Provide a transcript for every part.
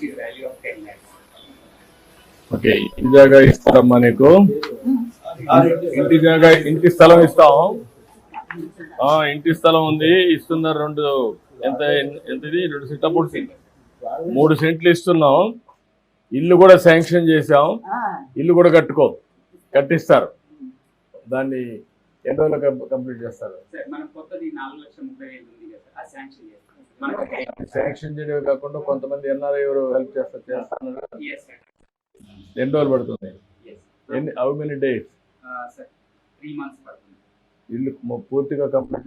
which is value of 10 lakhs. Okay ఇంటి జాగా ఇస్తారమ్మా నీకు? ఇంటి జాగా ఇంటి స్థలం ఇస్తాం. ఇంటి స్థలం ఉంది ఇస్తున్నారు రెండు. ఎంత ఎంతది? రెండు సిట్టప్పుడు మూడు సెంట్లు ఇస్తున్నాం. ఇల్లు కూడా శాంక్షన్ చేసాం ఇల్లు కూడా కట్టుకో కట్టిస్తారు. దాన్ని ఎన్ని రోజులు కంప్లీట్ చేస్తారు? శాంక్షన్ చేయడమే కాకుండా కొంతమంది ఎన్ఆర్ఐ ఎవరు హెల్ప్ చేస్తారు చేస్తున్నారు. కదా. ఎస్ సార్ ఎన్ని రోజులు పడుతుంది? ఎస్ ఎన్ని how many days sir three months పడుతుంది. ఇల్లు పూర్తిగా కంప్లీట్.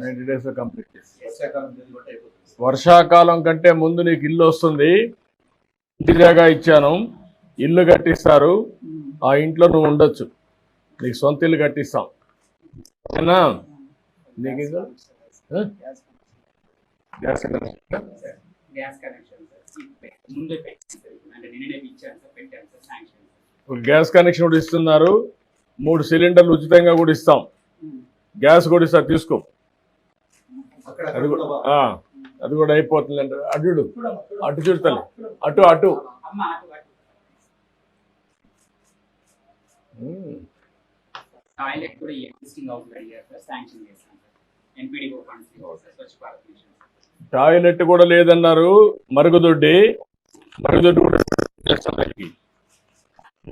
నైన్టీ డేస్లో కంప్లీట్ చేసి. వర్షాకాలం కంటే ముందు నీకు ఇల్లు వస్తుంది. ఇంటి జాగా ఇచ్చాను. ఇల్లు కట్టిస్తారు. ఆ ఇంట్లో నువ్వు ఉండొచ్చు. నీకు సొంత ఇల్లు కట్టిస్తాం. నీకు? Gas connection? Gas connection gas కూడా ఇస్తున్నారు. మూడు సిలిండర్లు ఉచితంగా కూడా ఇస్తాం. గ్యాస్ కూడా ఇస్తారు తీసుకో. అది కూడా ఆ, అది కూడా అయిపోతుంది అంటే అటు చూడు అటు చూడతలే అటు అటు. టాయిలెట్ కూడా ఎగ్జిస్టింగ్ అడిగారు. సార్ శాంక్షన్ చేశాను టాయిలెట్ కూడా లేదన్నారు. మరుగుదొడ్డి మరుగుదొడ్డి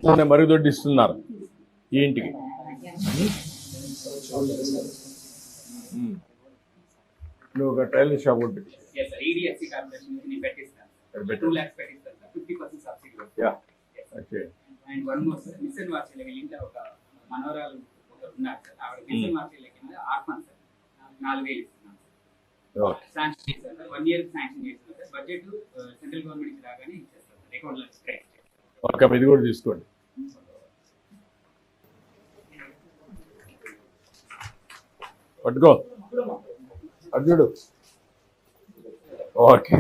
కూడా మరుగుదొడ్డి ఇస్తున్నారు ఈ ఇంటికి. నువ్వు ఒక టైలర్ షాప్ ఒకటి. మనవరాలు ఒకరు ఉన్నారు సార్ ఆవిడ సార్ నాలుగు ఓకే. శాంక్షన్ చేశాను సార్ వన్ ఇయర్ శాంక్షన్ చేస్తున్నాను సార్ బడ్జెట్ సెంట్రల్ గవర్నమెంట్ నుంచి రాగానే సార్ అకౌంట్లో ఓకే ఇది కూడా తీసుకోండి. పట్టుకో. అటు చూడు. ఓకే.